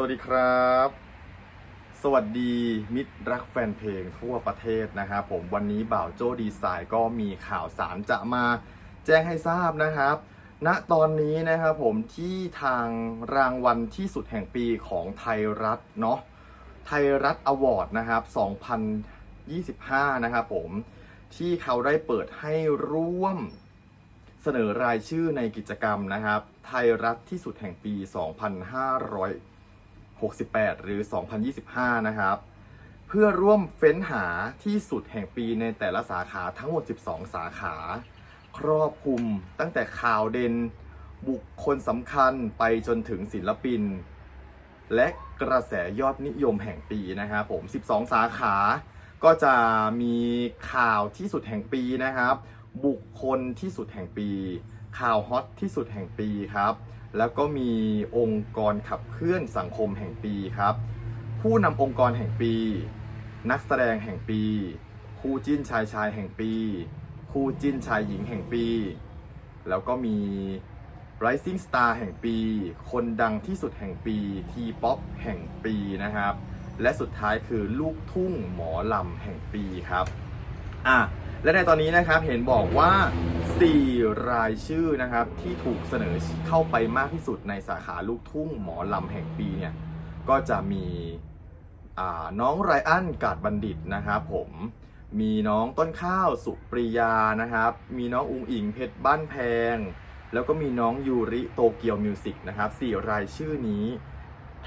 สวัสดีครับ สวัสดีมิตรรักแฟนเพลงทั่วประเทศนะครับผมวันนี้บ่าวโจ้ดีไซน์ก็มีข่าวสารจะมาแจ้งให้ทราบนะครับ ณตอนนี้นะครับผมที่ทางรางวัลที่สุดแห่งปีของไทยรัฐเนาะไทยรัฐอวอร์ดนะครับ 2025 นะครับผมที่เขาได้เปิดให้ร่วมเสนอรายชื่อในกิจกรรมนะครับ ไทยรัฐที่สุดแห่งปี 2568 หรือ 2025 นะครับ เพื่อร่วมเฟ้นหาที่สุดแห่งปีในแต่ละสาขาทั้งหมด 12 สาขา ครอบคลุมตั้งแต่ข่าวเด่น บุคคลสำคัญไปจนถึงศิลปิน และกระแสยอดนิยมแห่งปีนะครับผม 12 สาขา ก็จะมีข่าวที่สุดแห่งปีนะครับ บุคคลที่สุดแห่งปี ข่าวฮอตที่สุดแห่งปีครับ แล้วก็มีองค์กรขับเคลื่อนสังคมแห่งปีครับ ผู้นำองค์กรแห่งปี นักแสดงแห่งปี คู่จิ้นชายชายแห่งปี คู่จิ้นชายหญิงแห่งปี แล้วก็มี Rising Star แห่งปี คนดังที่สุดแห่งปี ทีป๊อปแห่งปีนะครับ และสุดท้ายคือลูกทุ่งหมอลำแห่งปีครับ อะ และในตอนนี้นะครับเห็นบอกว่า 4 รายชื่อนะครับที่ถูกเสนอเข้าไปมากที่สุดในสาขาลูกทุ่งหมอลำแห่งปีเนี่ยก็จะมีน้องไรอันกาดบัณฑิตนะครับผมมีน้องต้นข้าวสุปริยานะครับ มีน้องอุงอิงเพชรบ้านแพง แล้วก็มีน้องยูริโตเกียวมิวสิกนะครับสี่รายชื่อนี้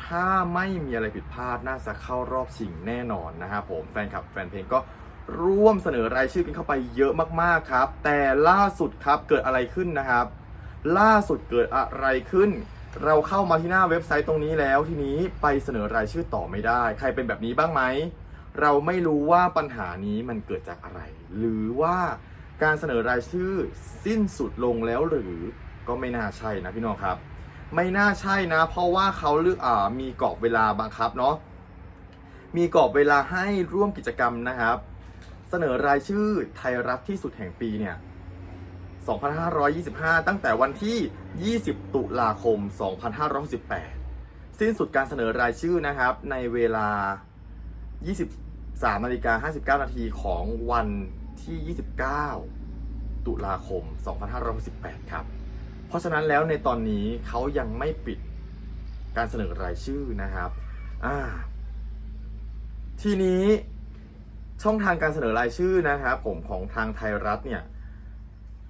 ถ้าไม่มีอะไรผิดพลาดน่าจะเข้ารอบชิงแน่นอนนะครับผมแฟนคลับแฟนเพลงก็ ร่วมเสนอรายชื่อกันเข้าไปเยอะมากๆครับ แต่ล่าสุดครับเกิดอะไรขึ้นนะครับ ล่าสุดเกิดอะไรขึ้น เราเข้ามาที่หน้าเว็บไซต์ตรงนี้แล้วทีนี้ไปเสนอรายชื่อต่อไม่ได้ ใครเป็นแบบนี้บ้างไหมเราไม่รู้ว่าปัญหานี้มันเกิดจากอะไร หรือว่าการเสนอรายชื่อสิ้นสุดลงแล้วหรือก็ไม่น่าใช่นะพี่น้องครับ ไม่น่าใช่นะ เพราะว่าเขาเลือกอ่ามีกรอบเวลาบังคับเนาะมีกรอบเวลาให้ร่วมกิจกรรมนะครับ เสนอรายชื่อไทยรัฐที่สุดแห่งปีเนี่ย 2525 ตั้งแต่วันที่ 20 ตุลาคม 2518 สิ้นสุดการเสนอรายชื่อนะครับ ในเวลา 23นาฬิกา59 นาทีของวันที่ 29 ตุลาคม 2518 ครับ เพราะฉะนั้นแล้วในตอนนี้เขายังไม่ปิดการเสนอรายชื่อนะครับ อ่า ทีนี้ ช่องทางการเสนอรายชื่อนะครับผมของทางไทยรัฐเนี่ย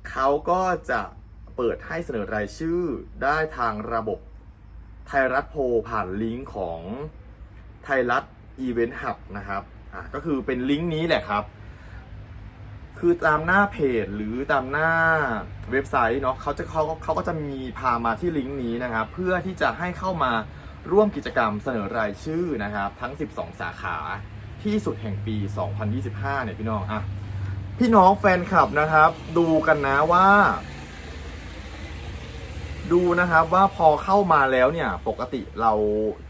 เขาก็จะเปิดให้เสนอรายชื่อได้ทางระบบไทยรัฐโพลผ่านลิงก์ของไทยรัฐอีเวนต์หับนะครับอ่าก็คือเป็นลิงก์นี้แหละครับ คือตามหน้าเพจหรือตามหน้าเว็บไซต์เนาะเขาจะเขาเขาก็จะมีพามาที่ลิงก์นี้นะครับ เพื่อที่จะให้เข้ามาร่วมกิจกรรมเสนอรายชื่อนะครับ ทั้ง 12 สาขา ที่สุดแห่งปี 2025 เนี่ยพี่น้องอะพี่น้องแฟนคลับนะครับ ดูกันนะว่า ดูนะครับว่าพอเข้ามาแล้วเนี่ย ปกติเรา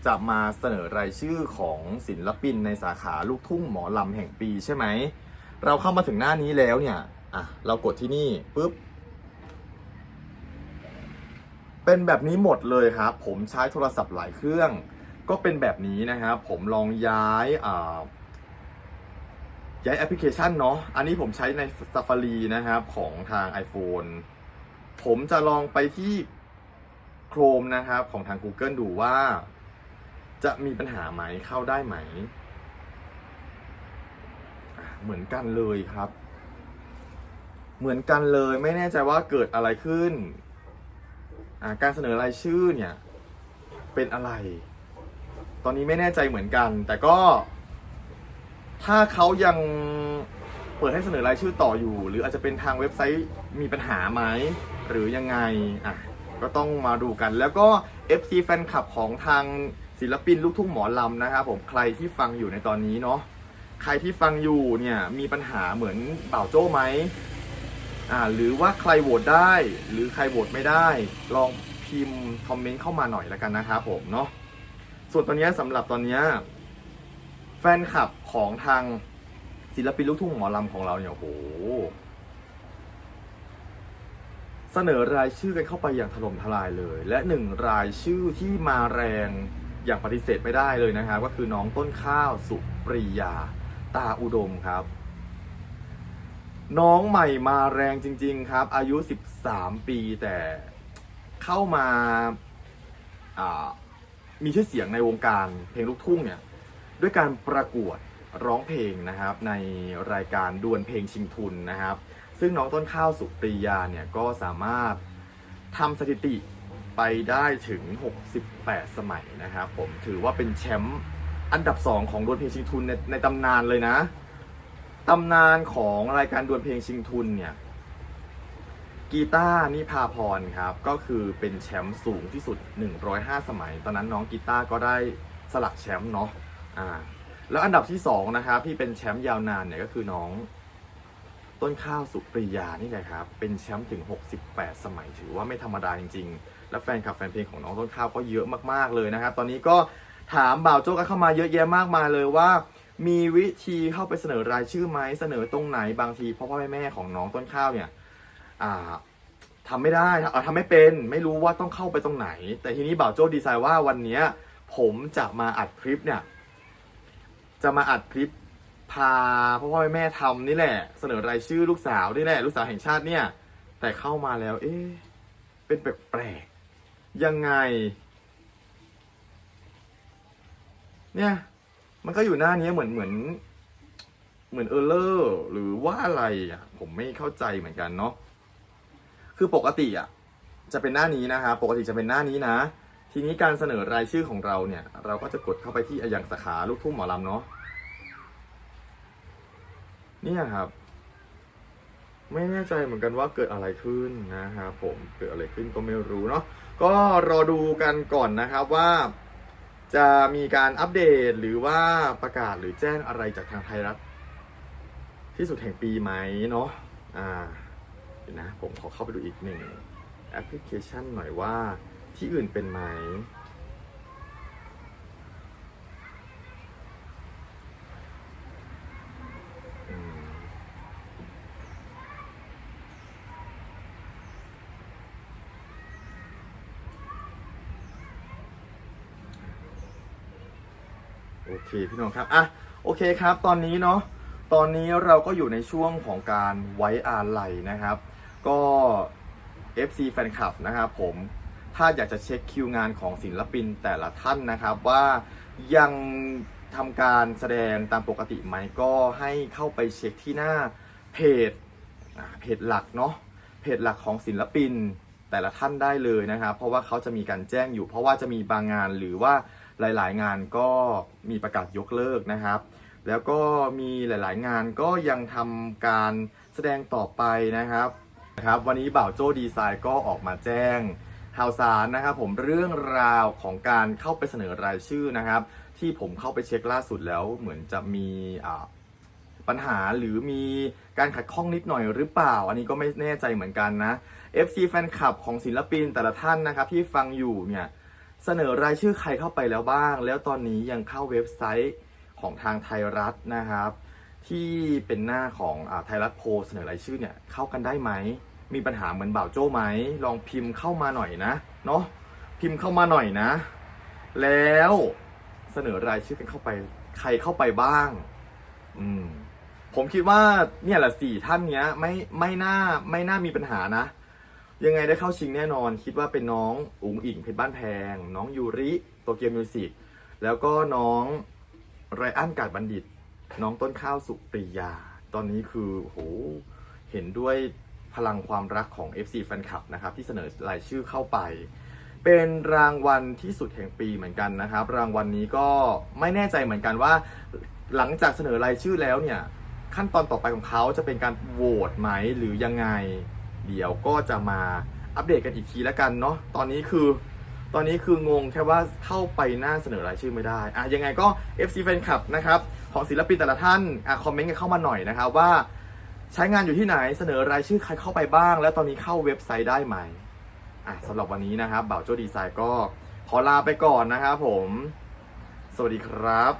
จะมาเสนอรายชื่อของศิลปินในสาขาลูกทุ่งหมอลำแห่งปีใช่ไหม เราเข้ามาถึงหน้านี้แล้วเนี่ยอะเรากดที่นี่ปุ๊บเป็นแบบนี้หมดเลยครับผมใช้โทรศัพท์หลายเครื่อง ก็เป็นแบบนี้นะครับ ผมลองย้ายอ่า ย้ายแอปพลิเคชันเนาะ อันนี้ผมใช้ใน Safari นะครับของทาง iPhone ผมจะลองไปที่ Chrome นะครับของทาง Google ดูว่า จะมีปัญหาไหมเข้าได้ไหม เหมือนกันเลยครับ เหมือนกันเลยไม่แน่ใจว่าเกิดอะไรขึ้น การเสนอรายชื่อเนี่ย เป็นอะไร ตอนนี้ไม่แน่ใจเหมือนกัน แต่ก็ ถ้าเขายังเปิดให้เสนอรายชื่อต่ออยู่ หรืออาจจะเป็นทางเว็บไซต์มีปัญหาไหมหรือยังไงอะก็ต้องมาดูกัน แล้วก็ FC แฟนคลับของทางศิลปินลูกทุ่งหมอลำนะครับผมใครที่ฟังอยู่ในตอนนี้เนาะใครที่ฟังอยู่เนี่ยมีปัญหาเหมือนเป่าโจ้ไหมอ่าหรือว่าใครโหวตได้ หรือใครโหวตไม่ได้ ลองพิมพ์คอมเมนต์เข้ามาหน่อยและกันนะครับผมเนาะส่วนตอนนี้สำหรับตอนนี้ แฟนคลับของทางศิลปินลูกทุ่งหมอลำของเราเนี่ยโอ้โหเสนอรายชื่อกันเข้าไปอย่างถล่มทลายเลย และหนึ่งรายชื่อที่มาแรงอย่างปฏิเสธไม่ได้เลยนะครับ ก็คือน้องต้นข้าวสุปรียา ตาอุดมครับ น้องใหม่มาแรงจริง ๆ ครับ อายุ 13 ปีแต่เข้ามาามีชื่อเสียงในวงการเพลงลูกทุ่งเนี่ย ด้วยการประกวดร้องเพลงนะครับในรายการดวลเพลงชิงทุนนะครับ ซึ่งน้องต้นข้าวสุปรียาเนี่ยก็สามารถทำสถิติไปได้ถึง 68 สมัยนะครับผมถือว่าเป็นแชมป์อันดับ 2 ของดวลเพลงชิงทุนในในตำนานเลยนะตำนานของรายการดวลเพลงชิงทุนเนี่ยกีตาร์นิพาพรครับก็คือเป็นแชมป์สูงที่สุด 105 สมัย ตอนนั้นน้องกีตาร์ก็ได้สลักแชมป์เนาะ อ่า แล้วอันดับที่2นะครับที่เป็นแชมป์ยาวนานเนี่ยก็คือน้อง ต้นข้าวสุปรียานี่แหละครับ เป็นแชมป์ถึง 68 สมัยถือว่าไม่ธรรมดาจริง ๆ และแฟนคลับแฟนเพลงของน้องต้นข้าวก็เยอะมากๆเลยนะครับ ตอนนี้ก็ถามบ่าวโจ้กันเข้ามาเยอะแยะมากมายเลยว่า มีวิธีเข้าไปเสนอรายชื่อไหมเสนอตรงไหนบางทีพ่อพ่อแม่แม่ของน้องต้นข้าวเนี่ย อ่าทำไม่ได้เออทำไม่เป็น ไม่รู้ว่าต้องเข้าไปตรงไหน แต่ทีนี้บ่าวโจ้ดีไซน์ว่าวันนี้ผมจะมาอัดคลิปเนี่ย จะมาอัดคลิปพาพ่อพ่อแม่ทำนี่แหละ เสนอรายชื่อลูกสาวนี่แหละ ลูกสาวแห่งชาติเนี่ย แต่เข้ามาแล้ว เอ๊ะเป็นแปลกๆยังไง เนี่ย มันก็อยู่หน้านี้เหมือนเหมือน เหมือนเออร์เลอร์หรือว่าอะไรอะ ผมไม่เข้าใจเหมือนกันเนาะคือปกติอะ จะเป็นหน้านี้นะครับปกติจะเป็นหน้านี้นะ ทีนี้การเสนอรายชื่อของเราเนี่ย เราก็จะกดเข้าไปที่อย่างสาขาลูกทุ่งหมอลำเนาะเนี่ยครับ ไม่แน่ใจเหมือนกันว่าเกิดอะไรขึ้นนะครับผมเกิดอะไรขึ้นก็ไม่รู้เนาะก็รอดูกันก่อนนะครับว่า จะมีการอัปเดตหรือว่าประกาศหรือแจ้งอะไรจากทางไทยรัฐ ที่สุดแห่งปีไหมเนาะอ่าเดี๋ยวนะ ผมขอเข้าไปดูอีกหนึ่งแอปพลิเคชันหน่อยว่า ที่อื่นเป็นไหม โอเคพี่น้องครับ อะ โอเคครับ ตอนนี้เนาะ ตอนนี้เราก็อยู่ในช่วงของการไว้อาลัยนะครับ ก็ FC แฟนคลับนะครับผมาอยากจะเช็คคิวงานของศิลปินแต่ละท่านนะครับว่ายังทำการแสดงตามปกติไหมก็ให้เข้าไปเช็คที่หน้าเพจเพจหลักเนาะเพจหลักของศิลปินแต่ละท่านได้เลยนะครับ เพราะว่าเขาจะมีการแจ้งอยู่ เพราะว่าจะมีบางงานหรือว่าหลายๆ งานก็มีประกาศยกเลิกนะครับ แล้วก็มีหลายๆ งานก็ยังทำการแสดงต่อไปนะครับนะครับ วันนี้บ่าวโจ้ดีไซน์ก็ออกมาแจ้ง ข่าวสารนะครับผมเรื่องราวของการเข้าไปเสนอรายชื่อนะครับ ที่ผมเข้าไปเช็คล่าสุดแล้วเหมือนจะมีปัญหาหรือมีการขัดข้องนิดหน่อยหรือเปล่า อันนี้ก็ไม่แน่ใจเหมือนกันนะ FC แฟนคลับของศิลปินแต่ละท่านนะครับที่ฟังอยู่เนี่ยเสนอรายชื่อใครเข้าไปแล้วบ้าง แล้วตอนนี้ยังเข้าเว็บไซต์ของทางไทยรัฐนะครับ ที่เป็นหน้าของอไทยรัฐโพเสนอรายชื่อเนี่ยเข้ากันได้ไหม มีปัญหาเหมือนบ่าวโจ้ไหมลองพิมพ์เข้ามาหน่อยนะเนาะพิมพ์เข้ามาหน่อยนะ แล้วเสนอรายชื่อกันเข้าไป ใครเข้าไปบ้าง อืม ผมคิดว่าเนี่ยแหละสี่ท่านเนี้ย ไม่ไม่น่าไม่น่ามีปัญหานะ ยังไงได้เข้าชิงแน่นอน คิดว่าเป็นน้องอุ๋งอิงเพชรบ้านแพง น้องยูริโตเกียวมิวสิกแล้วก็น้องไรอันกาดบัณฑิต น้องต้นข้าวสุปรียา ตอนนี้คือโหเห็นด้วย พลังความรักของ FC แฟนคลับนะครับที่เสนอรายชื่อเข้าไป เป็นรางวัลที่สุดแห่งปีเหมือนกันนะครับ รางวัลนี้ก็ไม่แน่ใจเหมือนกันว่า หลังจากเสนอรายชื่อแล้วเนี่ยขั้นตอนต่อไปของเขาจะเป็นการโหวตไหมหรือยังไง เดี๋ยวก็จะมาอัปเดตกันอีกทีแล้วกันเนาะตอนนี้คือตอนนี้คืองงแค่ว่าเข้าไปหน้าเสนอรายชื่อไม่ได้อะยังไงก็ FC Fan Club นะครับของศิลปินแต่ละท่านอะคอมเมนต์กันเข้ามาหน่อยนะครับว่า ใช้งานอยู่ที่ไหนเสนอรายชื่อใครเข้าไปบ้าง แล้วตอนนี้เข้าเว็บไซต์ได้ไหมอะสำหรับวันนี้นะครับบ่าวโจดีไซน์ก็ขอลาไปก่อนนะครับผม สวัสดีครับ